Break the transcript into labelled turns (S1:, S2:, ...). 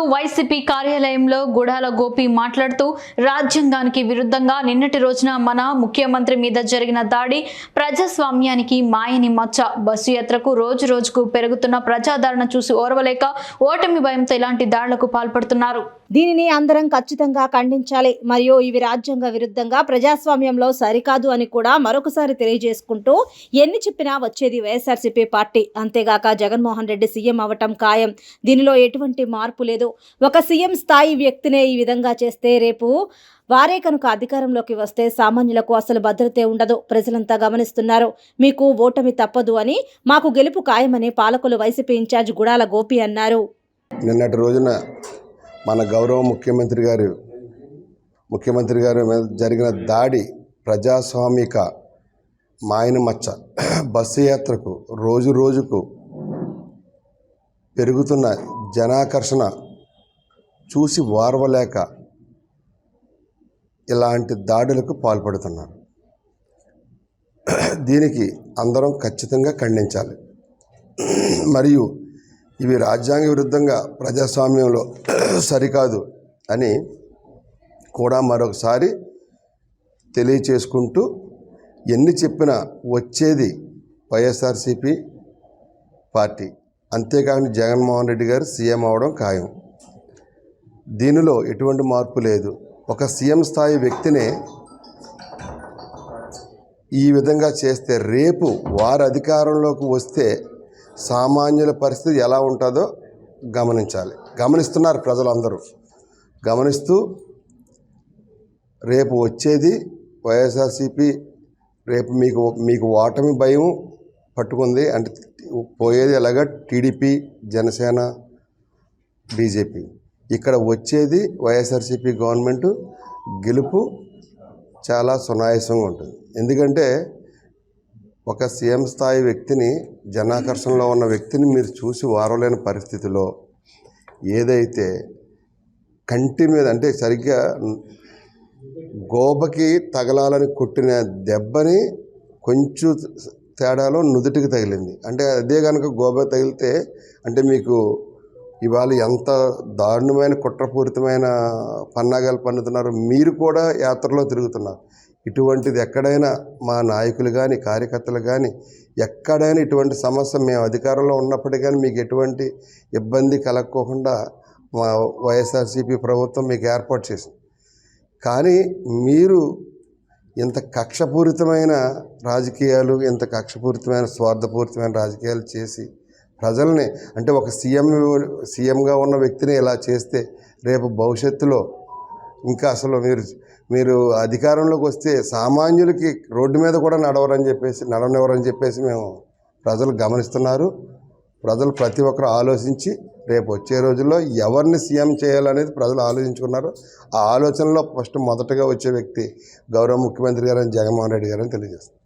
S1: Palakollu YCP కార్యాలయంలో గుడాల గోపి మాట్లాడుతూ రాజ్యాంగానికి విరుద్ధంగా నిన్నటి రోజున మన ముఖ్యమంత్రి మీద జరిగిన దాడి ప్రజాస్వామ్యానికి మాయని మచ్చ. బస్సు యాత్రకు రోజు రోజుకు పెరుగుతున్న ప్రజాదరణ చూసి ఓర్వలేక ఓటమి భయంతో ఇలాంటి దాడులకు పాల్పడుతున్నారు.
S2: దీనిని అందరం ఖచ్చితంగా ఖండించాలి. మరియు ఇవి రాజ్యాంగ విరుద్ధంగా ప్రజాస్వామ్యంలో సరికాదు అని కూడా మరొకసారి తెలియజేసుకుంటూ ఎన్ని చెప్పినా వచ్చేది వైఎస్ఆర్సీపీ పార్టీ. అంతేగాక జగన్మోహన్ రెడ్డి సీఎం అవటం ఖాయం. దీనిలో ఎటువంటి మార్పు లేదు. ఒక సీఎం స్థాయి వ్యక్తినే ఈ విధంగా చేస్తే రేపు వారే కనుక అధికారంలోకి వస్తే సామాన్యులకు అసలు భద్రతే ఉండదు. ప్రజలంతా గమనిస్తున్నారు. మీకు ఓటమి తప్పదు అని మాకు గెలుపు ఖాయమని పాలకులు వైసీపీ ఇన్ఛార్జ్ గుడాల గోపి అన్నారు.
S3: నిన్నటి రోజున మన గౌరవ ముఖ్యమంత్రి గారు ముఖ్యమంత్రి గారి మీద జరిగిన దాడి ప్రజాస్వామిక మాయన మచ్చ బస్సు యాత్రకు రోజు రోజుకు పెరుగుతున్న జనాకర్షణ చూసి వారవలేక ఇలాంటి దాడులకు పాల్పడుతున్నారు. దీనికి అందరం ఖచ్చితంగా ఖండించాలి. మరియు ఇవి రాజ్యాంగ విరుద్ధంగా ప్రజాస్వామ్యంలో సరికాదు అని కూడా మరొకసారి తెలియచేసుకుంటూ ఎన్ని చెప్పినా వచ్చేది వైఎస్ఆర్సీపీ పార్టీ. అంతేకాకుండా జగన్మోహన్ రెడ్డి గారు సీఎం అవడం ఖాయం. దీనిలో ఎటువంటి మార్పు లేదు. ఒక సీఎం స్థాయి వ్యక్తినే ఈ విధంగా చేస్తే రేపు వారు అధికారంలోకి వస్తే సామాన్యుల పరిస్థితి ఎలా ఉంటుందో గమనించాలి. గమనిస్తున్నారు ప్రజలందరూ. గమనిస్తూ రేపు వచ్చేది వైఎస్ఆర్సీపీ రేపు మీకు మీకు ఓటమి భయం పట్టుకుంది అంటే పోయేది ఎలాగ? TDP Janasena BJP. ఇక్కడ వచ్చేది వైఎస్ఆర్సీపీ గవర్నమెంట్. గెలుపు చాలా సునాయాసంగా ఉంటుంది. ఎందుకంటే ఒక సీఎం స్థాయి వ్యక్తిని జనాకర్షణలో ఉన్న వ్యక్తిని మీరు చూసి వారలేని పరిస్థితిలో ఏదైతే కంటి మీద అంటే సరిగ్గా గోబకి తగలాలని కొట్టిన దెబ్బని కొంచెం తేడాలో నుదుటికి తగిలింది. అంటే అదే కనుక గోబ తగిలితే అంటే మీకు ఇవాళ ఎంత దారుణమైన కుట్రపూరితమైన పన్నాగాలు పన్నుతున్నారు మీరు కూడా యాత్రలో తిరుగుతున్నారు. ఇటువంటిది ఎక్కడైనా మా నాయకులు కానీ కార్యకర్తలు కానీ ఎక్కడైనా ఇటువంటి సమస్య మేము అధికారంలో ఉన్నప్పటికీ కానీ మీకు ఎటువంటి ఇబ్బంది కలగకోకుండా మా వైఎస్ఆర్సీపీ ప్రభుత్వం మీకు ఏర్పాటు చేసింది. కానీ మీరు ఇంత కక్షపూరితమైన రాజకీయాలు ఇంత కక్షపూరితమైన స్వార్థపూరితమైన రాజకీయాలు చేసి ప్రజల్ని అంటే ఒక సీఎం సీఎంగా ఉన్న వ్యక్తిని ఇలా చేస్తే రేపు భవిష్యత్తులో ఇంకా అసలు మీరు మీరు అధికారంలోకి వస్తే సామాన్యులకి రోడ్డు మీద కూడా నడవరని చెప్పేసి నడవనివ్వరని చెప్పేసి మేము ప్రజలు గమనిస్తున్నారు. ప్రజలు ప్రతి ఒక్కరు ఆలోచించి రేపు వచ్చే రోజుల్లో ఎవరిని సీఎం చేయాలనేది ప్రజలు ఆలోచించుకున్నారు. ఆ ఆలోచనలో ఫస్ట్ మొదటగా వచ్చే వ్యక్తి గౌరవ ముఖ్యమంత్రి గారని జగన్మోహన్ రెడ్డి గారని తెలియజేస్తారు